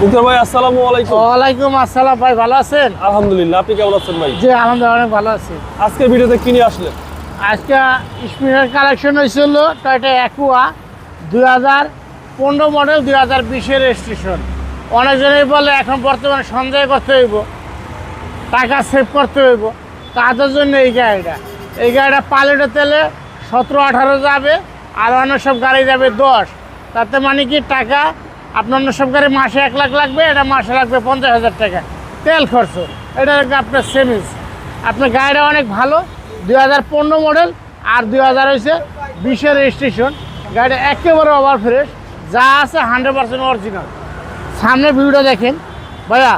মুক্তার ভাই আসসালামু আলাইকুম। ওয়ালাইকুম আসসালাম ভাই ভালো আছেন? আলহামদুলিল্লাহ আপনি কেমন আছেন ভাই? জি আলহামদুলিল্লাহ অনেক ভালো আছি। আজকে ভিডিওতে কি নিয়ে আসলেন? আজকে স্পিনার কালেকশন হয়েছিল টয়টা অ্যাকুয়া দুই হাজার পনেরো মডেল দুই হাজার বিশের রেজিস্ট্রেশন অনেকজনেই বলে এখন বর্তমানে সঞ্চয় করতে হইব টাকা সেভ করতে হইব। তাদের জন্য এই গাড়িটা? এই গাড়িটা পালেটের তেলে সতেরো আঠারো যাবে আর অন্য সব গাড়ি যাবে দশ। তাতে মানে কি টাকা আপনার গাড়ি মাসে এক লাখ লাগবে, এটা মাসে লাগবে পঞ্চাশ হাজার টাকা। তেল খরচ, এটা হচ্ছে আপনার সেমিস আপনার গাড়িটা অনেক ভালো, দুই হাজার পনেরো মডেল আর দুই হাজার হয়েছে বিশের রেজিস্ট্রেশন গাড়িটা একেবারে ওভার ফ্রেশ যা আছে হান্ড্রেড পার্সেন্ট অরিজিনাল সামনে ভিউটা দেখেন, ভাইয়া,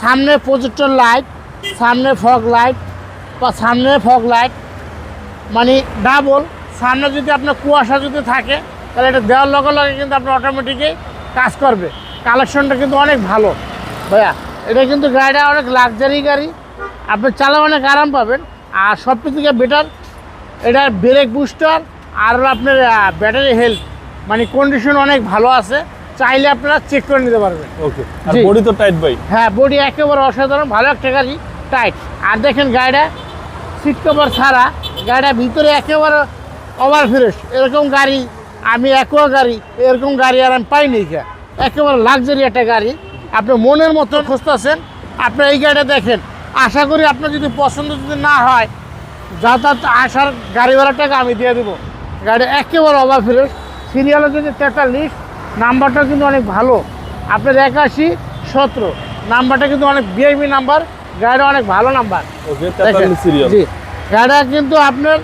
সামনে প্রজেক্টর লাইট সামনে ফগ লাইট বা সামনে ফগ লাইট মানে ডাবল সামনে যদি আপনার কুয়াশা যদি থাকে, তাহলে এটা দেওয়ার লগে লগে কিন্তু আপনার অটোমেটিকই কাজ করবে। কালেকশনটা কিন্তু অনেক ভালো। ভাইয়া এটা কিন্তু গাড়িটা অনেক লাক্সারি গাড়ি। আপনি চালা অনেক আরাম পাবেন। আর সব থেকে বেটার এটার ব্রেক বুস্টার আর আপনার ব্যাটারি হেলথ মানে কন্ডিশন অনেক ভালো আছে। চাইলে আপনারা চেক করে নিতে পারবেন। ওকে বডি তো টাইট ভাই। হ্যাঁ বডি একেবারে অসাধারণ ভালো একটা গাড়ি টাইট আর দেখেন গাড়িটা সিট কভার ছাড়া গাড়িটা ভিতরে একেবারে ওভার ফ্রেশ এরকম গাড়ি আমি একো গাড়ি এরকম গাড়ি আর আমি পাইনি কে। একেবারে লাক্সারি একটা গাড়ি। আপনি মনের মতো খুঁজতেছেন আপনি এই গাড়িটা দেখেন। আশা করি আপনার যদি পছন্দ যদি না হয় যাতায়াত আসার গাড়িওয়ালার টাকা আমি দিয়ে দেবো। গাড়ি একেবারে ওভার ফ্রেশ সিরিয়ালের যদি তেতাল্লিশ নাম্বারটা কিন্তু অনেক ভালো। আপনার একাশি সতেরো। নাম্বারটা কিন্তু অনেক বিআইবি নাম্বার। গাড়িটা অনেক ভালো নাম্বার। জি। গাড়িটা কিন্তু আপনার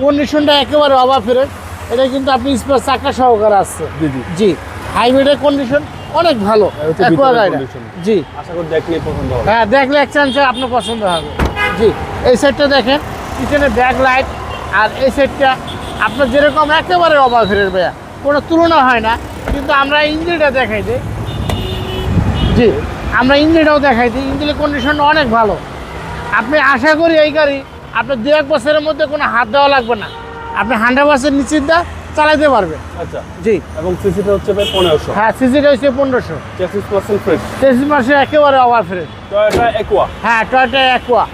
কন্ডিশনটা একেবারে অভাব ফ্রেশ এটা কিন্তু আপনি স্পেস চাকা সহকারে আসছে। জি জি। হাইব্রিডের কন্ডিশন অনেক ভালো। condition। জি। আশা করি পছন্দ হবে। হ্যাঁ দেখলে এক চান্সে আপনার পছন্দ হবে। জি এই সেটটা দেখেন পিছনে ব্যাক লাইট আর এই সেটটা আপনার যেরকম একেবারে অবাক ফেরের ভাইয়া। কোনো তুলনা হয় না কিন্তু আমরা ইঞ্জিনটা দেখাই দিই। জি আমরা ইঞ্জিনটাও দেখাই দিই। ইঞ্জিনের কন্ডিশন অনেক ভালো। আপনি আশা করি এই গাড়ি আপনার দু এক বছরের মধ্যে কোনো হাত দেওয়া লাগবে না। আপনি হান্ড্রেড পার্সেন্ট নিশ্চিন্তা চালাইতে পারবেন আচ্ছা। জি। এবং সিসিটা হচ্ছে ভাই পনেরোশো। হ্যাঁ সিসিটা হচ্ছে পনেরোশো। চেসিস পার্সেন্ট ফ্রেশ মাসে একেবারে ওভার ফ্রেশ টয়োটা একোয়া হ্যাঁ টয়টা অ্যাকোয়া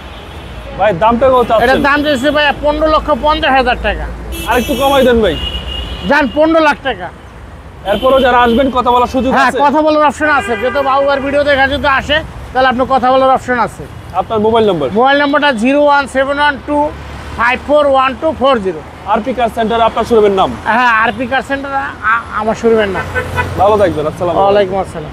ভাই দামটা কত এটার দাম দিয়েছে ভাই পনেরো লক্ষ পঞ্চাশ হাজার টাকা। আরেকটু কমাই দেন ভাই। যান পনেরো লাখ টাকা। এরপরও যারা আসবেন কথা বলার সুযোগ হ্যাঁ কথা বলার অপশন আছে। যেহেতু বাবুবার ভিডিও দেখা যদি আসে তাহলে আপনার কথা বলার অপশন আছে। আপনার মোবাইল নম্বর মোবাইল নাম্বারটা zero one seven one two five four one two four zero RP car centre আপনার শোরুমের নাম? হ্যাঁ আরপি কার সেন্টার আমার শোরুমের নাম। ভালো থাকবেন আসসালাম ওয়ালাইকুম আসসালাম।